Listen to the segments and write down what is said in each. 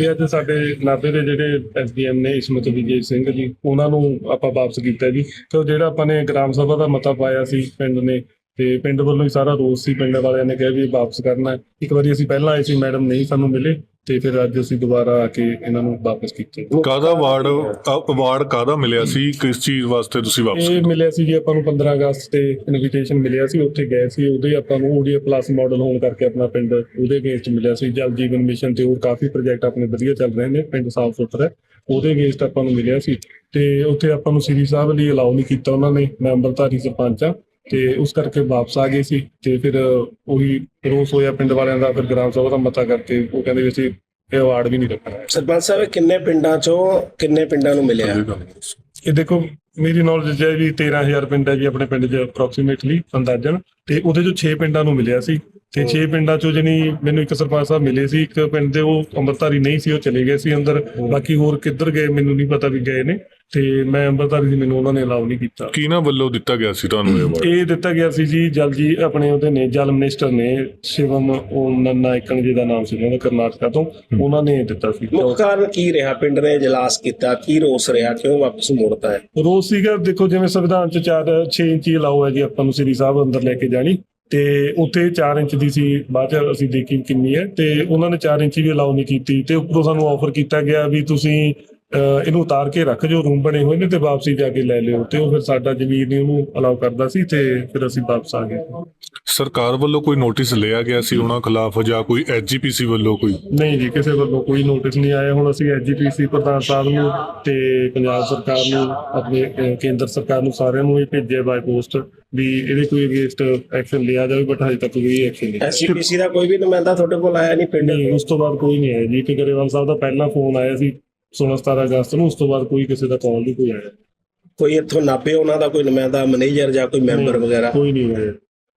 ਇਹ ਅੱਜ ਸਾਡੇ ਨਾਭੇ ਦੇ ਜਿਹੜੇ ਐਸਡੀਐਮ ਨੇ ਇਸਮਤ ਵਿਜੇ ਸਿੰਘ ਜੀ, ਉਹਨਾਂ ਨੂੰ ਆਪਾਂ ਵਾਪਸ ਕੀਤਾ ਜੀ। ਤੇ ਉਹ ਜਿਹੜਾ ਆਪਾਂ ਨੇ ਗ੍ਰਾਮ ਸਭਾ ਦਾ ਮਤਾ ਪਾਇਆ ਸੀ ਪਿੰਡ ਨੇ, ਤੇ ਪਿੰਡ ਵੱਲੋਂ ਹੀ ਸਾਰਾ ਰੋਸ ਸੀ, ਪਿੰਡ ਵਾਲਿਆਂ ਨੇ ਕਿਹਾ ਵੀ ਇਹ ਵਾਪਸ ਕਰਨਾ ਇੱਕ ਵਾਰੀ ਅਸੀਂ ਪਹਿਲਾਂ ਆਏ ਸੀ, ਮੈਡਮ ਨਹੀਂ ਸਾਨੂੰ ਮਿਲੇ। ਤੇ ਫਿਰ ਅੱਜ ਅਸੀਂ ਦੁਬਾਰਾ ਆ ਕੇ ਇਹਨਾਂ ਨੂੰ ਵਾਪਸ ਕੀਤਾ। ਕਾਦਾ ਅਵਾਰਡ ਅਵਾਰਡ ਕਾਦਾ ਮਿਲਿਆ ਸੀ? ਕਿਸ ਚੀਜ਼ ਵਾਸਤੇ ਤੁਸੀਂ ਵਾਪਸ ਇਹ ਮਿਲਿਆ ਸੀ ਜੀ ਆਪਾਂ ਨੂੰ 15 ਅਗਸਤ ਤੇ ਇਨਵੀਟੇਸ਼ਨ ਮਿਲਿਆ ਸੀ ਉੱਥੇ ਗਏ ਸੀ ਉਹਦੇ ਆਪਾਂ ਨੂੰ ਓਡੀਆ ਪਲੱਸ ਮਾਡਲ ਹੋਣ ਕਰਕੇ ਆਪਣਾ ਪਿੰਡ ਉਹਦੇ ਅਗੇਂਸਟ ਮਿਲਿਆ ਸੀ। ਜਲ ਜੀਵਨ ਮਿਸ਼ਨ ਤੇ ਹੋਰ ਕਾਫੀ ਪ੍ਰੋਜੈਕਟ ਆਪਣੇ ਵਧੀਆ ਚੱਲ ਰਹੇ ਨੇ ਪਿੰਡ ਸਾਫ਼ ਸੁਥਰਾ। ਉਹਦੇ ਅਗੇਂਸਟ ਆਪਾਂ ਨੂੰ ਮਿਲਿਆ ਸੀ। ਤੇ ਉੱਥੇ ਆਪਾਂ ਨੂੰ ਸ੍ਰੀ ਸਾਹਿਬ ਲਈ ਅਲਾਉ ਨਹੀਂ ਕੀਤਾ ਉਹਨਾਂ ਨੇ ਮੈਂ ਅੰਮ੍ਰਿਤਧਾਰੀ ਸਰਪੰਚ ਆ ਤੇ ਉਸ ਕਰਕੇ ਵਾਪਸ ਆ ਗਏ ਸੀ ਤੇ ਫਿਰ ਉਹੀ ਰੋਸ ਹੋਇਆ ਪਿੰਡ ਵਾਲਿਆਂ ਦਾ ਫਿਰ ਗ੍ਰਾਮ ਸਭਾ ਦਾ ਮਤਾ ਕਰਕੇ ਉਹ ਕਹਿੰਦੇ ਵੀ ਅਸੀਂ ਇਹ ਅਵਾਰਡ ਵੀ ਨਹੀਂ ਰੱਖਣਾ। ਸਰਪੰਚ ਸਾਹਿਬ ਕਿੰਨੇ ਪਿੰਡਾਂ ਚੋਂ ਕਿੰਨੇ ਪਿੰਡਾਂ ਨੂੰ ਮਿਲਿਆ? ਇਹ ਦੇਖੋ ਮੇਰੀ ਨੌਲੇਜ ਹੈ ਵੀ 13000 ਪਿੰਡ ਹੈ ਜੀ ਆਪਣੇ ਪਿੰਡ 'ਚ ਅਪਰੋਕਸੀਮੇਟਲੀ ਅੰਦਾਜ਼ਨ ਤੇ ਉਹਦੇ ਚੋਂ 6 ਪਿੰਡਾਂ ਨੂੰ ਮਿਲਿਆ ਸੀ ਤੇ 6 ਪਿੰਡਾਂ ਚੋਂ ਜਣੀ ਮੈਨੂੰ ਇੱਕ ਸਰਪੰਚ ਸਾਹਿਬ ਮਿਲੇ ਸੀ ਇੱਕ ਪਿੰਡ ਦੇ ਉਹ ਅੰਮ੍ਰਿਤਧਾਰੀ ਨਹੀਂ ਸੀ ਉਹ ਚਲੇ ਗਏ ਸੀ ਅੰਦਰ। ਬਾਕੀ ਹੋਰ ਕਿੱਧਰ ਗਏ ਮੈਨੂੰ ਨਹੀਂ ਪਤਾ ਵੀ ਗਏ ਨੇ। ਤੇ ਮੈਂ ਅੰਮ੍ਰਿਤਧਾਰੀ ਸੀ ਮੈਨੂੰ ਉਹਨਾਂ ਨੇ ਅਲਾਉ ਨਹੀਂ ਕੀਤਾ। ਕਿਹਨਾਂ ਵੱਲੋਂ ਦਿੱਤਾ ਗਿਆ ਸੀ ਤੁਹਾਨੂੰ ਇਹ ਅਵਾਰਡ ਇਹ ਦਿੱਤਾ ਗਿਆ ਸੀ ਜੀ ਜਲ ਜੀ ਆਪਣੇ ਉਹਦੇ ਨੇ ਜਲ ਮਿਨਿਸਟਰ ਨੇ ਸ਼ਿਵਮ ਉਹ ਨਾਇਕਨ ਜੀ ਦਾ ਨਾਮ ਸੀ ਉਹਨਾਂ ਦਾ ਕਰਨਾਟਕਾ ਤੋਂ ਉਹਨਾਂ ਨੇ ਦਿੱਤਾ ਸੀ। ਮੁੱਖ ਕਾਰਨ ਕੀ ਰਿਹਾ? ਪਿੰਡ ਨੇ ਇਜਲਾਸ ਕੀਤਾ ਕੀ ਰੋਸ ਰਿਹਾ? ਕਿਉਂ ਵਾਪਸ ਮੋੜਤਾ ਹੈ? ਰੋਜ਼ ਸੀਗਾ ਦੇਖੋ ਜਿਵੇਂ ਸੰਵਿਧਾਨ ਚ 4 6 ਇੰਚੀ ਅਲਾਉ ਹੈ ਜੀ ਆਪਾਂ ਨੂੰ ਸ੍ਰੀ ਸਾਹਿਬ ਅੰਦਰ ਲੈ ਕੇ ਜਾਣੀ। ਤੇ ਉੱਥੇ 4 ਇੰਚ ਦੀ ਸੀ ਬਾਅਦ ਚ ਅਸੀਂ ਦੇਖੀ ਕਿੰਨੀ ਹੈ। ਤੇ ਉਹਨਾਂ ਨੇ 4 ਇੰਚੀ ਵੀ ਅਲਾਉ ਨਹੀਂ ਕੀਤੀ। ਤੇ ਉੱਪਰੋਂ ਸਾਨੂੰ ਆਫਰ ਕੀਤਾ ਗਿਆ ਵੀ ਤੁਸੀਂ ਇਹਨੂੰ ਉਤਾਰ ਕੇ ਰੱਖ ਜੋ ਰੂਮ ਬਣੇ ਹੋਏ ਨੇ ਤੇ ਵਾਪਸੀ ਜਾ ਕੇ ਲੈ ਲਿਓ ਤੇ ਉਹ ਫਿਰ ਸਾਡਾ ਜ਼ਮੀਰ ਨਹੀਂ ਉਹਨੂੰ ਅਲਾਉ ਕਰਦਾ ਸੀ ਤੇ ਫਿਰ ਅਸੀਂ ਵਾਪਸ ਆ ਗਏ। ਸਰਕਾਰ ਵੱਲੋਂ ਕੋਈ ਨੋਟਿਸ ਲਿਆ ਗਿਆ ਸੀ ਉਹਨਾਂ ਖਿਲਾਫ ਜਾਂ ਕੋਈ ਐਜੀਪੀਸੀ ਵੱਲੋਂ ਕੋਈ? ਨਹੀਂ ਜੀ ਕਿਸੇ ਵੱਲੋਂ ਕੋਈ ਨੋਟਿਸ ਨਹੀਂ ਆਇਆ। ਹੁਣ ਅਸੀਂ ਐਜੀਪੀਸੀ ਪ੍ਰਧਾਨ ਸਾਹਿਬ ਨੂੰ ਤੇ ਪੰਜਾਬ ਸਰਕਾਰ ਨੂੰ ਆਪਣੇ ਕੇਂਦਰ ਸਰਕਾਰ ਨੂੰ ਸਾਰਿਆਂ ਨੂੰ ਇਹ ਭੇਜਿਆ ਬਾਈ ਪੋਸਟ ਵੀ ਇਹਦੇ ਕੋਈ ਅਗੇਂਸਟ ਐਕਸ਼ਨ ਲਿਆ ਜਾਵੇ ਬਟ ਹਜੇ ਤੱਕ ਕੋਈ ਐਕਸ਼ਨ ਨਹੀਂ। ਐਸਜੀਪੀਸੀ ਦਾ ਕੋਈ ਵੀ ਨੁਮਾਇੰਦਾ ਤੁਹਾਡੇ ਕੋਲ ਆਇਆ ਨਹੀਂ ਪਿੰਡ ਉਸ ਤੋਂ ਬਾਅਦ ਕੋਈ ਨਹੀਂ ਆਇਆ ਜੀ। ਕਿ ਗਰੇਵਾਲ ਸਾਹਿਬ ਦਾ ਪਹਿਲਾ ਫੋਨ ਆਇਆ ਸੀ 16 17 ਅਗਸਤ ਨੂੰ ਉਸ ਤੋਂ ਬਾਅਦ ਕੋਈ ਕਿਸੇ ਦਾ ਕਾਲ ਨਹੀਂ ਕੋਈ ਆਇਆ ਕੋਈ ਇੱਥੋਂ ਨਾਪੇ ਉਹਨਾਂ ਦਾ ਕੋਈ ਨੁਮਾਇੰਦਾ ਮੈਨੇਜਰ ਜਾਂ ਕੋਈ ਮੈਂਬਰ ਵਗੈਰਾ? ਕੋਈ ਨਹੀਂ ਆਇਆ।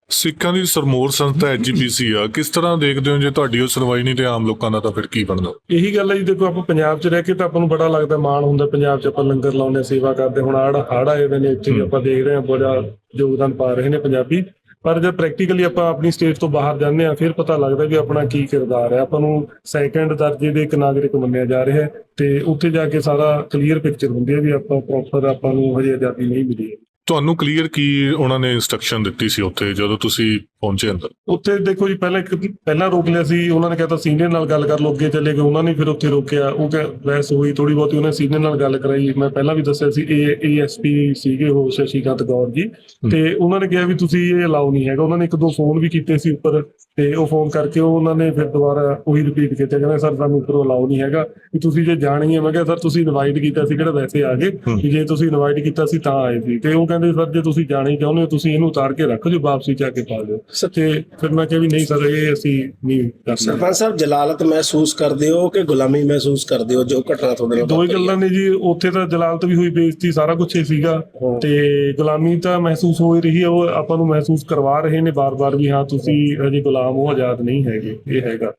ਸਿੱਖਾਂ ਦੀ ਸਰਮੋਰ ਸੰਸਥਾ ਐਜੀਪੀਸੀ ਆ ਕਿਸ ਤਰ੍ਹਾਂ ਦੇਖਦੇ ਹੋ ਜੇ ਤੁਹਾਡੀ ਉਹ ਸੁਣਵਾਈ ਨਹੀਂ ਤੇ ਆਮ ਲੋਕਾਂ ਦਾ ਤਾਂ ਫਿਰ ਕੀ ਬਣਦਾ? ਇਹੀ ਗੱਲ ਹੈ ਜੀ ਦੇਖੋ ਆਪਾਂ ਪੰਜਾਬ 'ਚ ਰਹਿ ਕੇ ਤਾਂ ਆਪਾਂ ਨੂੰ ਬੜਾ ਲੱਗਦਾ ਮਾਣ ਹੁੰਦਾ ਪੰਜਾਬ 'ਚ ਆਪਾਂ ਲੰਗਰ ਲਾਉਂਦੇ ਸੇਵਾ ਕਰਦੇ ਹੁਣ ਆੜ ਹੜ ਆਏ ਨੇ ਇੱਥੇ ਆਪਾਂ ਦੇਖ ਰਹੇ ਹਾਂ ਬੜਾ ਯੋਗਦਾਨ ਪਾ ਰਹੇ ਨੇ ਪੰਜਾਬੀ। ਪਰ ਜਦ ਪ੍ਰੈਕਟੀਕਲੀ ਆਪਾਂ ਆਪਣੀ ਸਟੇਟ ਤੋਂ ਬਾਹਰ ਜਾਂਦੇ ਆ ਫਿਰ ਪਤਾ ਲੱਗਦਾ ਵੀ ਆਪਣਾ ਕੀ ਕਿਰਦਾਰ ਹੈ। ਆਪਾਂ ਨੂੰ ਸੈਕੰਡ ਦਰਜੇ ਦੇ ਇੱਕ ਨਾਗਰਿਕ ਮੰਨਿਆ ਜਾ ਰਿਹਾ ਹੈ ਤੇ ਉੱਥੇ ਜਾ ਕੇ ਸਾਰਾ ਕਲੀਅਰ ਪਿਕਚਰ ਹੁੰਦੀ ਹੈ ਵੀ ਆਪਾਂ ਪ੍ਰੋਪਰ ਆਪਾਂ ਨੂੰ ਹਜੇ ਆਜ਼ਾਦੀ ਨਹੀਂ ਮਿਲੀ। ਤੁਹਾਨੂੰ ਕਲੀਅਰ ਕੀ ਉਹਨਾਂ ਨੇ ਇਨਸਟਰਕਸ਼ਨ ਦਿੱਤੀ ਸੀ ਉੱਥੇ ਜਦੋਂ ਤੁਸੀਂ ਪਹੁੰਚੇ ਅੰਦਰ? ਉੱਥੇ ਦੇਖੋ ਜੀ ਪਹਿਲਾਂ ਇੱਕ ਪਹਿਲਾਂ ਰੋਕ ਲਿਆ ਸੀ ਉਹਨਾਂ ਨੇ ਕਹਿੰਦਾ ਸੀਨੀਅਰ ਨਾਲ ਗੱਲ ਕਰ ਲਓ ਅੱਗੇ ਚੱਲੇ ਗਏ ਉਹਨਾਂ ਨੇ ਫਿਰ ਉੱਥੇ ਰੋਕਿਆ ਉਹ ਕਹ ਬਹਿਸ ਹੋਈ ਥੋੜੀ ਬਹੁਤੀ ਉਹਨੇ ਸੀਨੀਅਰ ਨਾਲ ਗੱਲ ਕਰਾਈ ਮੈਂ ਪਹਿਲਾਂ ਵੀ ਦੱਸਿਆ ਸੀ ਇਹ ਏਐਸਪੀ ਸੀਗੇ ਉਹ ਸ਼ਸ਼ੀਕਾਂਤ ਗੌਰ ਜੀ ਤੇ ਉਹਨਾਂ ਨੇ ਕਿਹਾ ਵੀ ਤੁਸੀਂ ਇਹ ਅਲਾਉ ਨਹੀਂ ਹੈਗਾ ਉਹਨਾਂ ਨੇ ਇੱਕ ਦੋ ਫੋਨ ਵੀ ਕੀਤੇ ਸੀ ਉੱਪਰ ਤੇ ਉਹ ਫੋਨ ਕਰਕੇ ਉਹ ਉਹਨਾਂ ਨੇ ਫਿਰ ਦੁਬਾਰਾ ਉਹੀ ਰਿਪੀਟ ਕੀਤਾ ਕਹਿੰਦਾ ਸਰ ਸਾਨੂੰ ਉੱਪਰੋਂ ਅਲਾਉ ਨਹੀਂ ਹੈਗਾ ਵੀ ਤੁਸੀਂ ਜੇ ਜਾਣੀ ਹੈ ਮੈਂ ਕਿਹਾ ਸਰ ਤੁਸੀਂ ਇਨਵਾਈਟ ਕੀਤਾ ਸੀ ਕਿਹੜਾ ਵੈਸੇ ਆ ਗਏ ਜੇ ਤੁਸੀਂ ਇਨਵਾਈਟ ਕੀਤਾ ਸੀ ਤਾਂ ਆਏ ਸੀ ਤੇ ਉਹ ਕਹਿੰਦੇ ਸਰ ਜੇ ਤੁਸੀਂ ਜਾਣਾ ਹੀ ਚਾਹੁੰਦੇ ਹੋ ਤੁਸੀਂ ਇਹਨੂੰ ਉਤਾਰ ਕੇ ਰੱਖ ਜੋ ਵਾਪਸੀ ਜਾ ਕੇ ਪਾ ਦਿਓ। ਤੇ ਫਿਰ ਮੈਂ ਕਿਹਾ ਵੀ ਨਹੀਂ ਸਰ ਇਹ ਅਸੀਂ ਨਹੀਂ ਕਰਨਾ ਸਰਪੰਚ ਸਾਹਿਬ ਜਲਾਲਤ ਮਹਿਸੂਸ ਕਰਦੇ ਹੋ ਕਿ ਗੁਲਾਮੀ ਮਹਿਸੂਸ ਕਰਦੇ ਹੋ? ਜੋ ਘਟਨਾ ਤੁਹਾਡੇ ਨਾਲ ਦੋ ਹੈ? ਗੱਲਾਂ ਨੇ ਜੀ ਉੱਥੇ ਤਾਂ ਜਲਾਲਤ ਵੀ ਹੋਈ ਬੇਇੱਜ਼ਤੀ ਸਾਰਾ ਕੁਝ ਹੀ ਸੀਗਾ। ਤੇ ਗੁਲਾਮੀ ਤਾਂ ਮਹਿਸੂਸ ਹੋ ਹੀ ਰਹੀ ਹੈ ਉਹ ਆਪਾਂ ਨੂੰ ਮਹਿਸੂਸ ਕਰਵਾ ਰਹੇ ਨੇ ਬਾਰ-ਬਾਰ ਵੀ ਹਾਂ ਤੁਸੀਂ ਹਜੇ ਗੁਲਾਮ ਹੋ ਆਜ਼ਾਦ ਨਹੀਂ ਹੈਗੇ ਇਹ ਹੈਗਾ।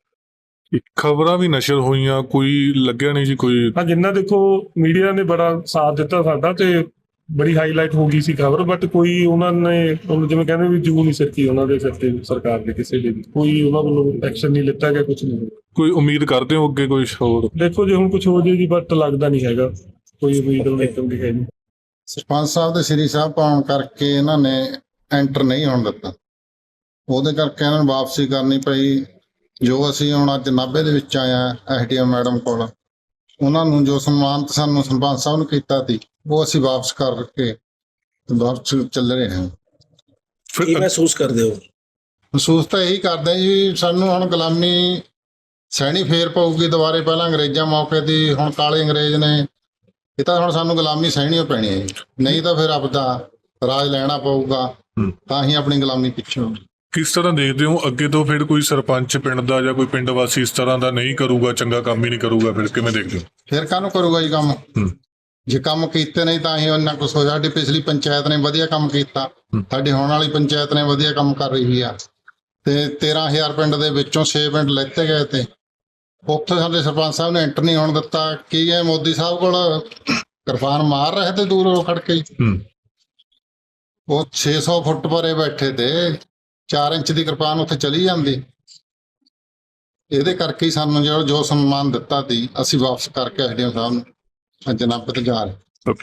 ਖਬਰਾਂ ਵੀ ਨਸ਼ਰ ਹੋਈਆਂ ਕੋਈ ਲੱਗਿਆ ਨਹੀਂ ਜੀ ਕੋਈ ਹਾਂ ਜਿੰਨਾ ਦੇਖੋ ਮੀਡੀਆ ਨੇ ਬੜਾ ਸਾਥ ਦਿੱਤਾ ਸਾਡਾ ਤੇ ਬੜੀ ਹਾਈਲਾਈਟ ਹੋ ਗਈ ਸੀ ਖਬਰ ਬਟ ਕੋਈ ਉਹਨਾਂ ਨੇ ਉਹਨੂੰ ਜਿਵੇਂ ਕਹਿੰਦੇ ਵੀ ਜੂ ਨਹੀਂ ਸਕੀ ਉਹਨਾਂ ਦੇ ਸਿਰ ਤੇ ਸਰਕਾਰ ਦੇ ਕਿਸੇ ਦੇ ਵੀ। ਕੋਈ ਉਹਨਾਂ ਵੱਲੋਂ ਐਕਸ਼ਨ ਨਹੀਂ ਲਿੱਤਾ ਗਿਆ ਕੁਝ ਨਹੀਂ। ਕੋਈ ਉਮੀਦ ਕਰਦੇ ਹੋ ਅੱਗੇ ਕੋਈ ਹੋਰ? ਦੇਖੋ ਜੇ ਹੁਣ ਕੁਝ ਹੋ ਜੇ ਜੀ ਬਟ ਲੱਗਦਾ ਨਹੀਂ ਹੈਗਾ। ਕੋਈ ਉਮੀਦ ਨਹੀਂ ਕਰਦੀ ਹੈ ਜੀ ਸਰਪੰਚ ਸਾਹਿਬ ਦੇ ਸ੍ਰੀ ਸਾਹਿਬ ਪਾਉਣ ਕਰਕੇ ਇਹਨਾਂ ਨੇ ਐਂਟਰ ਨਹੀਂ ਹੋਣ ਦਿੱਤਾ। ਉਹਦੇ ਕਰਕੇ ਇਹਨਾਂ ਨੂੰ ਵਾਪਸੀ ਕਰਨੀ ਪਈ। ਜੋ ਅਸੀਂ ਹੁਣ ਅੱਜ ਨਾਭੇ ਦੇ ਵਿੱਚ ਆਇਆ ਐਸਡੀਐਮ ਮੈਡਮ ਕੋਲ। ਉਹਨਾਂ ਨੂੰ ਜੋ ਸਨਮਾਨਿਤ ਸਾਨੂੰ ਸਰਪੰਚ ਸਾਹਿਬ ਨੂੰ ਕੀਤਾ ਸੀ ਉਹ ਅਸੀਂ ਵਾਪਸ ਕਰਕੇ ਵਾਪਸ ਚੱਲ ਰਹੇ ਹਾਂ। ਕੀ ਫਿਰ ਮਹਿਸੂਸ ਕਰਦੇ ਹੋ? ਮਹਿਸੂਸ ਤਾਂ ਇਹੀ ਕਰਦੇ ਜੀ ਸਾਨੂੰ ਹੁਣ ਗੁਲਾਮੀ ਸਹਿਣੀ ਫੇਰ ਪਊਗੀ ਦੁਬਾਰੇ ਪਹਿਲਾਂ ਅੰਗਰੇਜ਼ਾਂ ਮੌਕੇ ਦੀ ਹੁਣ ਕਾਲੇ ਅੰਗਰੇਜ਼ ਨੇ। ਇਹ ਤਾਂ ਹੁਣ ਸਾਨੂੰ ਗੁਲਾਮੀ ਸਹਿਣੀ ਪੈਣੀ ਹੈ ਜੀ। ਨਹੀਂ ਤਾਂ ਫਿਰ ਆਪਦਾ ਰਾਜ ਲੈਣਾ ਪਊਗਾ। ਤਾਂ ਹੀ ਆਪਣੀ ਗੁਲਾਮੀ ਪਿੱਛੋਂ ਕਿਸ ਤਰ੍ਹਾਂ ਦੇਖਦੇ ਹੋ? ਅੱਗੇ ਤੋਂ ਫਿਰ ਕੋਈ ਸਰਪੰਚ ਪਿੰਡ ਦਾ ਜਾਂ ਕੋਈ ਪਿੰਡ ਵਾਸੀ ਇਸ ਤਰ੍ਹਾਂ ਦਾ ਨਹੀਂ ਕਰੂਗਾ ਚੰਗਾ ਕੰਮ ਹੀ ਨਹੀਂ ਕਰੂਗਾ ਫਿਰ ਕਿਵੇਂ ਦੇਖਦੇ ਹੋ? ਫਿਰ ਕਾਹਨੂੰ ਕਰੂਗਾ ਜੀ ਕੰਮ? ਹੂੰ। ਜੇ ਕੰਮ ਕੀਤੇ ਨਹੀਂ ਤਾਂ ਹੀ ਉਹਨਾਂ ਕੁਛ ਹੋ ਸਾਡੀ ਪਿਛਲੀ ਪੰਚਾਇਤ ਨੇ ਵਧੀਆ ਕੰਮ ਕੀਤਾ। ਹੂੰ। ਸਾਡੀ ਹੋਣ ਵਾਲੀ ਪੰਚਾਇਤ ਨੇ ਵਧੀਆ ਕੰਮ ਕਰ ਰਹੀ ਆ। ਤੇ 13000 ਪਿੰਡ ਦੇ ਵਿੱਚੋਂ 6 ਪਿੰਡ ਲੈਤੇ ਗਏ ਤੇ ਉੱਥੇ ਸਾਡੇ ਸਰਪੰਚ ਸਾਹਿਬ ਨੇ ਐਂਟਰ ਨਹੀਂ ਹੋਣ ਦਿੱਤਾ। ਕੀ ਇਹ ਮੋਦੀ ਸਾਹਿਬ ਕੋਲ ਕਿਰਪਾਨ ਮਾਰ ਰਹੇ ਤੇ ਦੂਰੋਂ ਖੜ ਕੇ? ਹੀ। ਹੂੰ ਉਹ 600 ਫੁੱਟ ਪਰੇ ਬੈਠੇ ਤੇ 4 ਇੰਚ ਦੀ ਕਿਰਪਾਨ ਉੱਥੇ ਚਲੀ ਜਾਂਦੀ। ਇਹਦੇ ਕਰਕੇ ਹੀ ਸਾਨੂੰ ਜੋ ਜੋ ਸਨਮਾਨ ਦਿੱਤਾ ਸੀ, ਅਸੀਂ ਵਾਪਸ ਕਰਕੇ ਐਸਡੀਐਮ ਸਾਹਿਬ ਨੂੰ। ਅੱਜ ਜਾ ਰਹੇ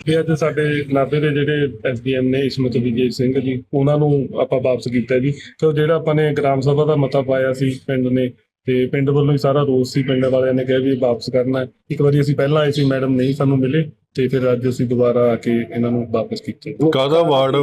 ਇਹ ਅੱਜ ਸਾਡੇ ਨਾਭੇ ਦੇ ਜਿਹੜੇ ਐਸਡੀਐਮ ਨੇ ਇਸਮਤ ਵਿਜੇ ਸਿੰਘ ਜੀ, ਉਹਨਾਂ ਨੂੰ ਆਪਾਂ ਵਾਪਸ ਕੀਤਾ ਜੀ। ਤੇ ਜਿਹੜਾ ਆਪਾਂ ਨੇ ਗ੍ਰਾਮ ਸਭਾ ਦਾ ਮਤਾ ਪਾਇਆ ਸੀ ਪਿੰਡ ਨੇ, ਤੇ ਪਿੰਡ ਵੱਲੋਂ ਹੀ ਸਾਰਾ ਰੋਸ ਸੀ ਪਿੰਡ ਵਾਲਿਆਂ ਨੇ ਕਿਹਾ ਵੀ ਇਹ ਵਾਪਸ ਕਰਨਾ ਇੱਕ ਵਾਰੀ ਅਸੀਂ ਪਹਿਲਾਂ ਆਏ ਸੀ, ਮੈਡਮ ਨਹੀਂ ਸਾਨੂੰ ਮਿਲੇ। ਤੇ ਫਿਰ ਅੱਜ ਅਸੀਂ ਦੁਬਾਰਾ ਆ ਕੇ ਇਹਨਾਂ ਨੂੰ ਵਾਪਸ ਕੀਤੇ। ਕਾਦਾ ਅਵਾਰਡ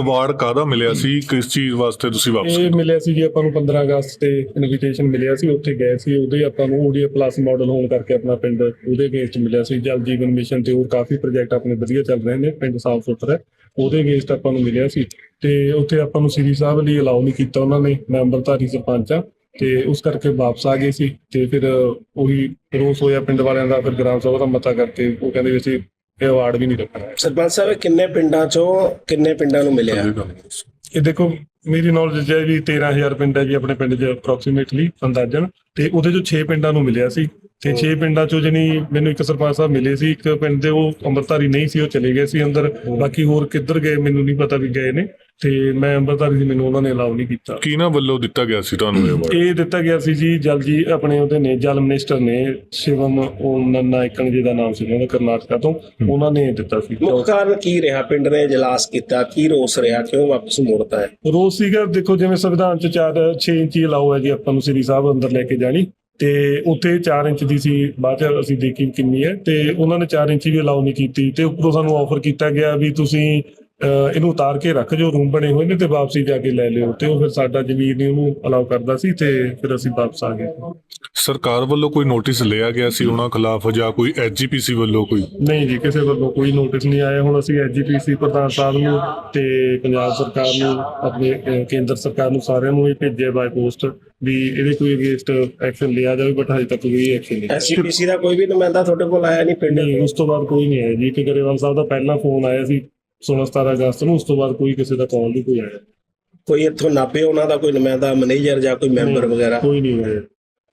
ਅਵਾਰਡ ਕਾਦਾ ਮਿਲਿਆ ਸੀ? ਕਿਸ ਚੀਜ਼ ਵਾਸਤੇ ਤੁਸੀਂ ਵਾਪਸ ਇਹ ਮਿਲਿਆ ਸੀ ਜੀ ਆਪਾਂ ਨੂੰ 15 ਅਗਸਤ ਤੇ ਇਨਵੀਟੇਸ਼ਨ ਮਿਲਿਆ ਸੀ ਉੱਥੇ ਗਏ ਸੀ ਉਹਦੇ ਆਪਾਂ ਨੂੰ ਓਡੀਆ ਪਲੱਸ ਮਾਡਲ ਹੋਣ ਕਰਕੇ ਆਪਣਾ ਪਿੰਡ ਉਹਦੇ ਅਗੇਂਸਟ ਮਿਲਿਆ ਸੀ। ਜਲ ਜੀਵਨ ਮਿਸ਼ਨ ਤੇ ਹੋਰ ਕਾਫੀ ਪ੍ਰੋਜੈਕਟ ਆਪਣੇ ਵਧੀਆ ਚੱਲ ਰਹੇ ਨੇ ਪਿੰਡ ਸਾਫ਼ ਸੁਥਰਾ ਹੈ। ਉਹਦੇ ਅਗੇਂਸਟ ਆਪਾਂ ਨੂੰ ਮਿਲਿਆ ਸੀ। ਤੇ ਉੱਥੇ ਆਪਾਂ ਨੂੰ ਸ੍ਰੀ ਸਾਹਿਬ ਲਈ ਅਲਾਉ ਨਹੀਂ ਕੀਤਾ ਉਹਨਾਂ ਨੇ ਮੈਂ ਅੰਮ੍ਰਿਤਧਾਰੀ ਸਰਪੰਚ ਆ। ਤੇ ਉਸ ਕਰਕੇ ਵਾਪਸ ਆ ਗਏ ਸੀ ਤੇ ਫਿਰ ਉਹੀ ਰੋਸ ਹੋਇਆ ਪਿੰਡ ਵਾਲਿਆਂ ਦਾ ਫਿਰ ਗ੍ਰਾਮ ਸਭਾ ਦਾ ਮਤਾ ਕਰਕੇ ਉਹ ਕਹਿੰਦੇ ਵੀ ਅਸੀਂ ਇਹ ਅਵਾਰਡ ਵੀ ਨਹੀਂ ਰੱਖਣਾ ਸਰਪੰਚ ਸਾਹਿਬ ਕਿੰਨੇ ਪਿੰਡਾਂ ਚੋਂ ਕਿੰਨੇ ਪਿੰਡਾਂ ਨੂੰ ਮਿਲਿਆ? ਇਹ ਦੇਖੋ ਮੇਰੀ ਨੌਲੇਜ ਹੈ ਵੀ 13000 ਪਿੰਡ ਹੈ ਜੀ ਆਪਣੇ ਪਿੰਡ 'ਚ ਅਪਰੋਕਸੀਮੇਟਲੀ ਅੰਦਾਜ਼ਨ। ਤੇ ਉਹਦੇ ਚੋਂ 6 ਪਿੰਡਾਂ ਨੂੰ ਮਿਲਿਆ ਸੀ। ਤੇ 6 ਪਿੰਡਾਂ ਚੋਂ ਜਣੀ ਮੈਨੂੰ ਇੱਕ ਸਰਪੰਚ ਸਾਹਿਬ ਮਿਲੇ ਸੀ ਇੱਕ ਪਿੰਡ ਦੇ ਉਹ ਅੰਮ੍ਰਿਤਧਾਰੀ ਨਹੀਂ ਸੀ ਉਹ ਚਲੇ ਗਏ ਸੀ ਅੰਦਰ। ਬਾਕੀ ਹੋਰ ਕਿੱਧਰ ਗਏ ਮੈਨੂੰ ਨਹੀਂ ਪਤਾ ਵੀ ਗਏ ਨੇ। ਤੇ ਮੈਂ ਅੰਮ੍ਰਿਤਧਾਰੀ ਸੀ ਮੈਨੂੰ ਉਹਨਾਂ ਨੇ ਅਲਾਉ ਨਹੀਂ ਕੀਤਾ। ਕਿਹਨਾਂ ਵੱਲੋਂ ਦਿੱਤਾ ਗਿਆ ਸੀ ਤੁਹਾਨੂੰ ਇਹ ਅਵਾਰਡ ਇਹ ਦਿੱਤਾ ਗਿਆ ਸੀ ਜੀ ਜਲ ਜੀ ਆਪਣੇ ਉਹਦੇ ਨੇ ਜਲ ਮਿਨਿਸਟਰ ਨੇ ਸ਼ਿਵਮ ਓਮ ਨਾਇਕਨ ਜੀ ਦਾ ਨਾਮ ਸੀ ਉਹਨਾਂ ਦਾ ਕਰਨਾਟਕਾ ਤੋਂ ਉਹਨਾਂ ਨੇ ਦਿੱਤਾ ਸੀ। ਮੁੱਖ ਕਾਰਨ ਕੀ ਰਿਹਾ? ਪਿੰਡ ਨੇ ਇਜਲਾਸ ਕੀਤਾ ਕੀ ਰੋਸ ਰਿਹਾ? ਕਿਉਂ ਵਾਪਸ ਮੋੜਤਾ ਹੈ? ਰੋਜ਼ ਸੀਗਾ ਦੇਖੋ ਜਿਵੇਂ ਸੰਵਿਧਾਨ ਚ 4 6 ਇੰਚੀ ਅਲਾਉ ਹੈ ਜੀ ਆਪਾਂ ਨੂੰ ਸ੍ਰੀ ਸਾਹਿਬ ਅੰਦਰ ਲੈ ਕੇ ਜਾਣੀ ਤੇ ਉੱਥੇ 4 ਇੰਚ ਦੀ ਸੀ, ਬਾਅਦ ਚ ਅਸੀਂ ਦੇਖੀ ਕਿੰਨੀ ਹੈ ਤੇ ਉਹਨਾਂ ਨੇ 4 ਇੰਚ ਵੀ ਅਲਾਉ ਨਹੀਂ ਕੀਤੀ ਤੇ ਉੱਪਰੋਂ ਸਾਨੂੰ ਆਫਰ ਕੀਤਾ ਗਿਆ ਵੀ ਤੁਸੀਂ ਇਹਨੂੰ ਉਤਾਰ ਕੇ ਰੱਖ ਜੋ ਰੂਮ ਬਣੇ ਹੋਏ ਨੇ ਤੇ ਵਾਪਸੀ ਜਾ ਕੇ ਲੈ ਲਿਓ ਤੇ ਉਹ ਫਿਰ ਸਾਡਾ ਜ਼ਮੀਰ ਨਹੀਂ ਉਹਨੂੰ ਅਲਾਉ ਕਰਦਾ ਸੀ ਤੇ ਫਿਰ ਅਸੀਂ ਵਾਪਸ ਆ ਗਏ। ਸਰਕਾਰ ਵੱਲੋਂ ਕੋਈ ਨੋਟਿਸ ਲਿਆ ਗਿਆ ਸੀ ਉਹਨਾਂ ਖਿਲਾਫ ਜਾਂ ਕੋਈ ਐਜੀਪੀਸੀ ਵੱਲੋਂ ਕੋਈ? ਨਹੀਂ ਜੀ ਕਿਸੇ ਵੱਲੋਂ ਕੋਈ ਨੋਟਿਸ ਨਹੀਂ ਆਇਆ। ਹੁਣ ਅਸੀਂ ਐਜੀਪੀਸੀ ਪ੍ਰਧਾਨ ਸਾਹਿਬ ਨੂੰ ਤੇ ਪੰਜਾਬ ਸਰਕਾਰ ਨੂੰ ਆਪਣੇ ਕੇਂਦਰ ਸਰਕਾਰ ਨੂੰ ਸਾਰਿਆਂ ਨੂੰ ਇਹ ਭੇਜਿਆ ਬਾਈ ਪੋਸਟ ਵੀ ਇਹਦੇ ਕੋਈ ਅਗੇਂਸਟ ਐਕਸ਼ਨ ਲਿਆ ਜਾਵੇ ਬਟ ਹਜੇ ਤੱਕ ਕੋਈ ਐਕਸ਼ਨ ਨਹੀਂ। ਐਸਜੀਪੀਸੀ ਦਾ ਕੋਈ ਵੀ ਨੁਮਾਇੰਦਾ ਤੁਹਾਡੇ ਕੋਲ ਆਇਆ ਨਹੀਂ ਪਿੰਡ ਉਸ ਤੋਂ ਬਾਅਦ ਕੋਈ ਨਹੀਂ ਆਇਆ ਜੀ। ਕਿ ਗਰੇਵਾਲ ਸਾਹਿਬ ਦਾ ਪਹਿਲਾ ਫੋਨ ਆਇਆ ਸੀ। 16 17 ਅਗਸਤ ਨੂੰ ਉਸ ਤੋਂ ਬਾਅਦ ਕੋਈ ਕਿਸੇ ਦਾ ਕਾਲ ਨਹੀਂ ਕੋਈ ਆਇਆ। ਕੋਈ ਇੱਥੋਂ ਨਾਪੇ ਉਹਨਾਂ ਦਾ ਕੋਈ ਨੁਮਾਇੰਦਾ ਮੈਨੇਜਰ ਜਾਂ ਕੋਈ ਮੈਂਬਰ ਵਗੈਰਾ? ਕੋਈ ਨਹੀਂ ਆਇਆ।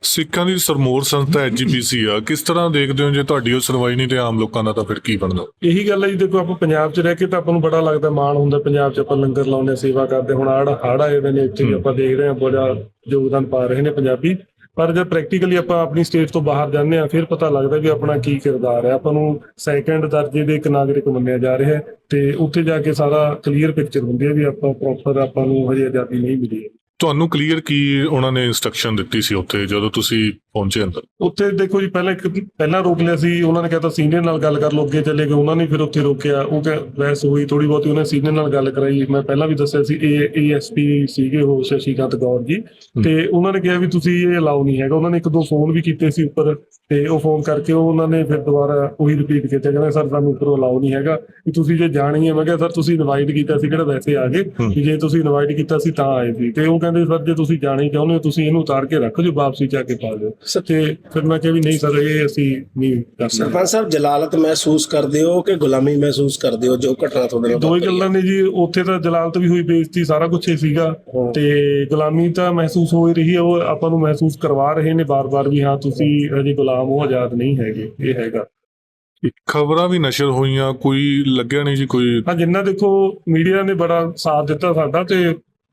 ਸਿੱਖਾਂ ਦੀ ਸਰਮੋਰ ਸੰਸਥਾ ਐਜੀਪੀਸੀ ਆ ਕਿਸ ਤਰ੍ਹਾਂ ਦੇਖਦੇ ਹੋ ਜੇ ਤੁਹਾਡੀ ਉਹ ਸੁਣਵਾਈ ਨਹੀਂ ਤੇ ਆਮ ਲੋਕਾਂ ਦਾ ਤਾਂ ਫਿਰ ਕੀ ਬਣਦਾ? ਇਹੀ ਗੱਲ ਹੈ ਜੀ ਦੇਖੋ ਆਪਾਂ ਪੰਜਾਬ 'ਚ ਰਹਿ ਕੇ ਤਾਂ ਆਪਾਂ ਨੂੰ ਬੜਾ ਲੱਗਦਾ ਮਾਣ ਹੁੰਦਾ ਪੰਜਾਬ 'ਚ ਆਪਾਂ ਲੰਗਰ ਲਾਉਂਦੇ ਸੇਵਾ ਕਰਦੇ ਹੁਣ ਆੜ ਹੜ ਆਏ ਹੋਏ ਨੇ ਇੱਥੇ ਵੀ ਆਪਾਂ ਦੇਖ ਰਹੇ ਹਾਂ ਬੜਾ ਯੋਗਦਾਨ ਪਾ ਰਹੇ ਨੇ ਪੰਜਾਬੀ। ਪਰ ਜਦ ਪ੍ਰੈਕਟੀਕਲੀ ਆਪਾਂ ਆਪਣੀ ਸਟੇਟ ਤੋਂ ਬਾਹਰ ਜਾਂਦੇ ਆ ਫਿਰ ਪਤਾ ਲੱਗਦਾ ਵੀ ਆਪਣਾ ਕੀ ਕਿਰਦਾਰ ਹੈ। ਆਪਾਂ ਨੂੰ ਸੈਕੰਡ ਦਰਜੇ ਦੇ ਇੱਕ ਨਾਗਰਿਕ ਮੰਨਿਆ ਜਾ ਰਿਹਾ ਹੈ ਤੇ ਉੱਥੇ ਜਾ ਕੇ ਸਾਰਾ ਕਲੀਅਰ ਪਿਕਚਰ ਹੁੰਦੀ ਹੈ ਵੀ ਆਪਾਂ ਪ੍ਰੋਪਰ ਆਪਾਂ ਨੂੰ ਹਜੇ ਆਜ਼ਾਦੀ ਨਹੀਂ ਮਿਲੀ। ਹੈ ਤੁਹਾਨੂੰ ਕਲੀਅਰ ਕੀ ਉਹਨਾਂ ਨੇ ਇਨਸਟਰਕਸ਼ਨ ਦਿੱਤੀ ਸੀ ਉੱਥੇ? ਜਦੋਂ ਤੁਸੀਂ ਪਹੁੰਚੇ ਅੰਦਰ। ਉੱਥੇ ਦੇਖੋ ਜੀ ਪਹਿਲਾਂ ਇੱਕ ਪਹਿਲਾਂ ਰੋਕ ਲਿਆ ਸੀ ਉਹਨਾਂ ਨੇ ਕਹਿਤਾ ਸੀਨੀਅਰ ਨਾਲ ਗੱਲ ਕਰ ਲਓ ਅੱਗੇ ਚੱਲੇ ਗਏ ਉਹਨਾਂ ਨੇ ਫਿਰ ਉੱਥੇ ਰੋਕਿਆ। ਉਹ ਕਹਿ ਵੈਸ ਹੋਈ ਥੋੜੀ ਬਹੁਤੀ ਉਹਨੇ ਸੀਨੀਅਰ ਨਾਲ ਗੱਲ ਕਰਾਈ। ਮੈਂ ਪਹਿਲਾਂ ਵੀ ਦੱਸਿਆ ਸੀ ਇਹ ਏਐਸਪੀ ਸੀਗੇ ਉਹ ਸ਼ਸ਼ੀਕਾਂਤ ਗੌਰ ਜੀ। ਤੇ ਉਹਨਾਂ ਨੇ ਕਿਹਾ ਵੀ ਤੁਸੀਂ ਇਹ ਅਲਾਉ ਨਹੀਂ ਹੈਗਾ। ਉਹਨਾਂ ਨੇ ਇੱਕ ਦੋ ਫੋਨ ਵੀ ਕੀਤੇ ਸੀ ਉੱਪਰ ਤੇ ਉਹ ਫੋਨ ਕਰਕੇ ਉਹ ਉਹਨਾਂ ਨੇ ਫਿਰ ਦੁਬਾਰਾ ਉਹੀ ਰਿਪੀਟ ਕੀਤਾ ਕਹਿੰਦੇ ਸਰ ਸਾਨੂੰ ਉੱਪਰੋਂ ਅਲਾਉ ਨਹੀਂ ਹੈਗਾ। ਵੀ ਤੁਸੀਂ ਜੇ ਜਾਣੀ ਹੈ ਮੈਂ ਕਿਹਾ ਸਰ ਤੁਸੀਂ ਇਨਵਾਈਟ ਕੀਤਾ ਸੀ ਕਿਹੜਾ ਵੈਸੇ ਆ ਗਏ? ਵੀ ਜੇ ਤੁਸੀਂ ਇਨਵਾਈਟ ਕੀਤਾ ਸੀ ਤਾਂ ਆਏ ਸੀ। ਤੇ ਉਹ ਕਹਿੰਦੇ ਸਰ ਜੇ ਤੁਸੀਂ ਜਾਣਾ ਹੀ ਚਾਹੁੰਦੇ ਹੋ ਤੁਸੀਂ ਇਹਨੂੰ ਉਤਾਰ ਕੇ ਰੱਖੋ ਜੋ ਵਾਪਸੀ ਜਾ ਕੇ ਪਾ ਦਿਓ। ਤੇ ਫਿਰ ਮੈਂ ਕਿਹਾ ਵੀ ਨਹੀਂ ਸਰ ਇਹ ਅਸੀਂ ਨਹੀਂ ਕਰ ਸਕਦੇ। ਸਰਪੰਚ ਸਾਹਿਬ ਜਲਾਲਤ ਮਹਿਸੂਸ ਕਰਦੇ ਹੋ ਕਿ ਗੁਲਾਮੀ ਮਹਿਸੂਸ ਕਰਦੇ ਹੋ ਜੋ ਘਟਨਾ ਤੁਹਾਡੇ ਨਾਲ ਦੋ ਹੀ? ਗੱਲਾਂ ਨੇ ਜੀ ਉੱਥੇ ਤਾਂ ਜਲਾਲਤ ਵੀ ਹੋਈ ਬੇਇੱਜ਼ਤੀ ਸਾਰਾ ਕੁਝ ਹੀ ਸੀਗਾ। ਤੇ ਗੁਲਾਮੀ ਤਾਂ ਮਹਿਸੂਸ ਹੋ ਹੀ ਰਹੀ ਹੈ ਉਹ ਆਪਾਂ ਨੂੰ ਮਹਿਸੂਸ ਕਰਵਾ ਰਹੇ ਨੇ ਬਾਰ-ਬਾਰ ਵੀ ਹਾਂ ਤੁਸੀਂ ਹਜੇ ਗੁਲਾਮ ਹੋ ਆਜ਼ਾਦ ਨਹੀਂ ਹੈਗੇ ਇਹ ਹੈਗਾ। ਖਬਰਾਂ ਵੀ ਨਸ਼ਰ ਹੋਈਆਂ ਕੋਈ ਲੱਗਿਆ ਨਹੀਂ ਜੀ ਕੋਈ ਹਾਂ ਜਿੰਨਾ ਦੇਖੋ ਮੀਡੀਆ ਨੇ ਬੜਾ ਸਾਥ ਦਿੱਤਾ ਸਾਡਾ ਤੇ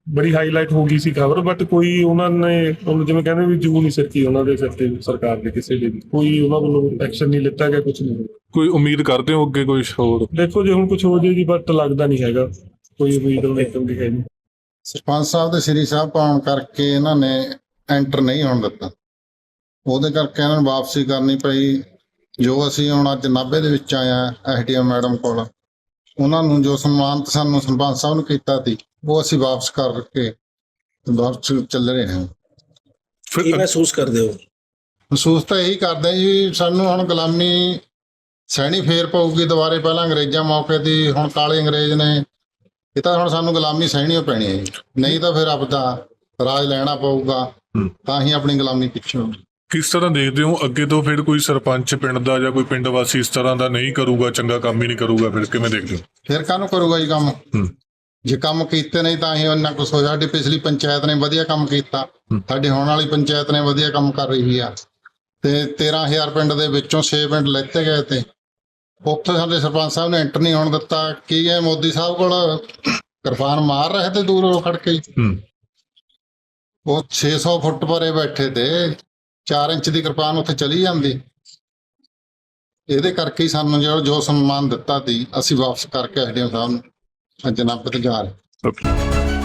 ਬੜੀ ਹਾਈਲਾਈਟ ਹੋ ਗਈ ਸੀ ਖਬਰ ਬਟ ਕੋਈ ਉਹਨਾਂ ਨੇ ਉਹਨੂੰ ਜਿਵੇਂ ਕਹਿੰਦੇ ਵੀ ਜੂ ਨਹੀਂ ਸਰਕੀ ਉਹਨਾਂ ਦੇ ਸਿਰ ਤੇ ਸਰਕਾਰ ਦੇ ਕਿਸੇ ਦੇ ਵੀ। ਕੋਈ ਉਹਨਾਂ ਵੱਲੋਂ ਐਕਸ਼ਨ ਨਹੀਂ ਲਿੱਤਾ ਗਿਆ ਕੁਝ ਨਹੀਂ। ਕੋਈ ਉਮੀਦ ਕਰਦੇ ਹੋ ਅੱਗੇ ਕੋਈ ਹੋਰ? ਦੇਖੋ ਜੇ ਹੁਣ ਕੁਝ ਹੋ ਜੇ ਜੀ ਬਟ ਲੱਗਦਾ ਨਹੀਂ ਹੈਗਾ। ਕੋਈ ਉਮੀਦ ਨਹੀਂ ਇੱਕਦਮ ਦੀ ਹੈ ਨਹੀਂ ਸਰਪੰਚ ਸਾਹਿਬ ਤੇ ਸ੍ਰੀ ਸਾਹਿਬ ਪਾਉਣ ਕਰਕੇ ਇਹਨਾਂ ਨੇ ਐਂਟਰ ਨਹੀਂ ਹੋਣ ਦਿੱਤਾ। ਉਹਦੇ ਕਰਕੇ ਇਹਨਾਂ ਨੂੰ ਵਾਪਸੀ ਕਰਨੀ ਪਈ। ਜੋ ਅਸੀਂ ਹੁਣ ਅੱਜ ਨਾਭੇ ਦੇ ਵਿੱਚ ਆਇਆ ਐਸਡੀਐਮ ਮੈਡਮ ਕੋਲ ਉਹਨਾਂ ਨੂੰ ਜੋ ਸਨਮਾਨ ਸਾਨੂੰ ਸਰਪੰਚ ਸਾਹਿਬ ਨੂੰ ਕੀਤਾ ਸੀ ਉਹ ਅਸੀਂ ਵਾਪਸ ਕਰਕੇ ਵਾਪਸ ਚੱਲ ਰਹੇ ਹਾਂ। ਕੀ ਫਿਰ ਮਹਿਸੂਸ ਕਰਦੇ ਹੋ? ਮਹਿਸੂਸ ਤਾਂ ਇਹੀ ਕਰਦੇ ਜੀ ਸਾਨੂੰ ਹੁਣ ਗੁਲਾਮੀ ਸਹਿਣੀ ਫੇਰ ਪਊਗੀ ਦੁਬਾਰੇ ਪਹਿਲਾਂ ਅੰਗਰੇਜ਼ਾਂ ਮੌਕੇ ਦੀ ਹੁਣ ਕਾਲੇ ਅੰਗਰੇਜ਼ ਨੇ। ਇਹ ਤਾਂ ਹੁਣ ਸਾਨੂੰ ਗੁਲਾਮੀ ਸਹਿਣੀ ਪੈਣੀ ਹੈ ਨਹੀਂ ਤਾਂ ਫਿਰ ਆਪਦਾ ਰਾਜ ਲੈਣਾ ਪਊਗਾ। ਤਾਂ ਹੀ ਆਪਣੀ ਗੁਲਾਮੀ ਪਿੱਛੋਂ ਕਿਸ ਤਰ੍ਹਾਂ ਦੇਖਦੇ ਹੋ? ਅੱਗੇ ਤੋਂ ਫਿਰ ਕੋਈ ਸਰਪੰਚ ਪਿੰਡ ਦਾ ਜਾਂ ਕੋਈ ਪਿੰਡ ਵਾਸੀ ਇਸ ਤਰ੍ਹਾਂ ਦਾ ਨਹੀਂ ਕਰੂਗਾ ਚੰਗਾ ਕੰਮ ਹੀ ਨਹੀਂ ਕਰੂਗਾ ਫਿਰ ਕਿਵੇਂ ਦੇਖਦੇ ਹੋ? ਫਿਰ ਕਾਹਨੂੰ ਕਰੂਗਾ ਜੀ ਕੰਮ? ਹੂੰ। ਜੇ ਕੰਮ ਕੀਤੇ ਨਹੀਂ ਤਾਂ ਹੀ ਉਹਨਾਂ ਕੁਛ ਹੋ ਸਾਡੀ ਪਿਛਲੀ ਪੰਚਾਇਤ ਨੇ ਵਧੀਆ ਕੰਮ ਕੀਤਾ। ਹੂੰ। ਸਾਡੀ ਹੋਣ ਵਾਲੀ ਪੰਚਾਇਤ ਨੇ ਵਧੀਆ ਕੰਮ ਕਰ ਰਹੀ ਆ। ਤੇ 13000 ਪਿੰਡ ਦੇ ਵਿੱਚੋਂ 6 ਪਿੰਡ ਲੈਤੇ ਗਏ ਤੇ ਉੱਥੇ ਸਾਡੇ ਸਰਪੰਚ ਸਾਹਿਬ ਨੇ ਐਂਟਰ ਨਹੀਂ ਹੋਣ ਦਿੱਤਾ। ਕੀ ਇਹ ਮੋਦੀ ਸਾਹਿਬ ਕੋਲ ਕਿਰਪਾਨ ਮਾਰ ਰਹੇ ਤੇ ਦੂਰੋਂ ਖੜ ਕੇ ਹੀ। ਹੂੰ ਉਹ 600 ਫੁੱਟ ਪਰੇ ਬੈਠੇ ਤੇ 4 ਇੰਚ ਦੀ ਕਿਰਪਾਨ ਉੱਥੇ ਚਲੀ ਜਾਂਦੀ। ਇਹਦੇ ਕਰਕੇ ਹੀ ਸਾਨੂੰ ਜੋ ਜੋ ਸਨਮਾਨ ਦਿੱਤਾ ਸੀ ਅਸੀਂ ਵਾਪਸ ਕਰਕੇ ਐਸਡੀਐਮ ਸਾਹਿਬ ਨੂੰ। ਜਨਾਬ ਨਾਭੇ ਤੇ ਜਾ ਰਹੇ